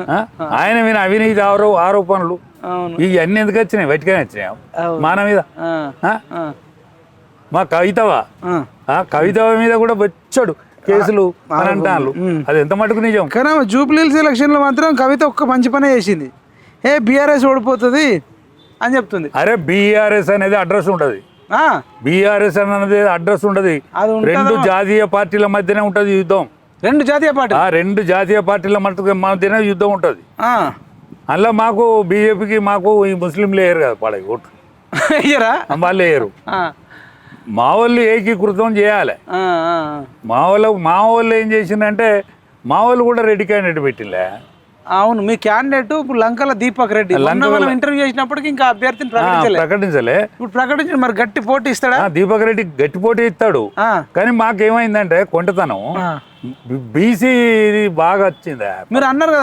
ఆ? ఆయన మీద అవినీతి ఆరో ఆరోపణలు. ఇవన్నీ ఎందుకు వచ్చినాయి? బయటకనే వచ్చినాయి. మన మీద. ఆ, ఆ? ఆ, మా కవితవా. ఆ. ఆ కవిత మీద కూడా వచ్చాడు కేసులు అని అంటాను అది ఎంత మటుకు నిజం? కానీ ఆమె జూబ్లీహిల్స్ ఎలక్షన్లో మాత్రం కవిత ఒక్క మంచి పనే చేసింది. ఏ బీఆర్ఎస్ ఓడిపోతుంది అని చెప్తుంది. అరే బీఆర్ఎస్ అనేది అడ్రస్ ఉండదు. ఆ, బీఆర్ఎస్ అనేది అడ్రస్ ఉండదు. ఉంటుందా? రెండు జాతీయ పార్టీల మధ్యనే ఉంటది యుద్ధం. రెండు జాతీయ పార్టీ ఆ రెండు జాతీయ పార్టీల మధ్య మధ్యనే యుద్ధం ఉంటది. అందులో మాకు బీజేపీకి మాకు ఈ ముస్లింలు వేయరు కదా పడ ఓట్లు అయ్యరా వాళ్ళు వేయరు మా వాళ్ళు ఏకీకృతం చేయాలి. మా వాళ్ళు మా వాళ్ళు ఏం చేసిందంటే మా వాళ్ళు కూడా రెడ్డి క్యాండిడేట్ పెట్టిలే అవును మీ క్యాండిడేట్ ఇప్పుడు లంకల దీపక్ రెడ్డి. మనం ఇంటర్వ్యూ చేసినప్పటికి ఇంకా అభ్యర్థిని ప్రకటించలే. ప్రకటించలే. ఇప్పుడు ప్రకటించి మరి గట్టి పోటీ ఇస్తాడా? దీపక్ రెడ్డి గట్టి పోటీ ఇస్తాడు. కానీ మాకేమైందంటే కొంటతనం. బీసీ బాగా వచ్చింది మీరు అన్నారు కదా